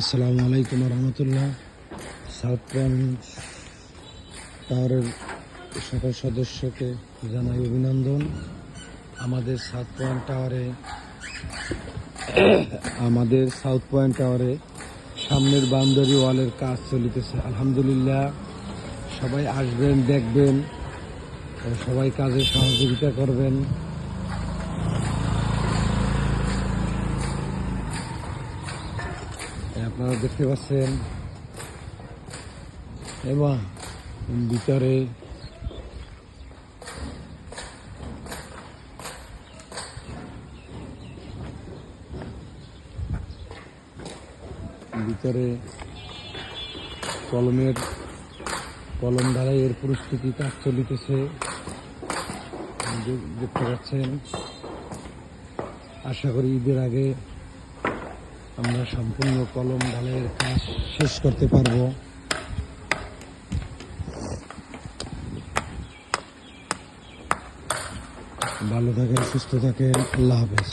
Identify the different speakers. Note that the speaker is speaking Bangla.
Speaker 1: আসসালামু আলাইকুম রহমতুল্লাহ। সাউথ পয়েন্ট টাওয়ারের সকল সদস্যকে জানাই অভিনন্দন। আমাদের সাউথ পয়েন্ট টাওয়ারে, আমাদের সাউথ পয়েন্ট টাওয়ারে সামনের বাউন্ডারি ওয়ালের কাজ চলিতেছে। আলহামদুলিল্লাহ, সবাই আসবেন, দেখবেন, সবাই কাজে সহযোগিতা করবেন। আপনারা দেখতে পাচ্ছেন। এবং ভিতরে। ভিতরে কলমের, কলম দ্বারা এর প্রস্তুতি কাজ চলিতেছে। দেখতে পাচ্ছেন। আশা করি ঈদের আগে আমরা সম্পূর্ণ কলম ঢালের কাজ শেষ করতে পারব। ভালো থাকেন সুস্থ থাকেন আল্লাহ হাফেজ।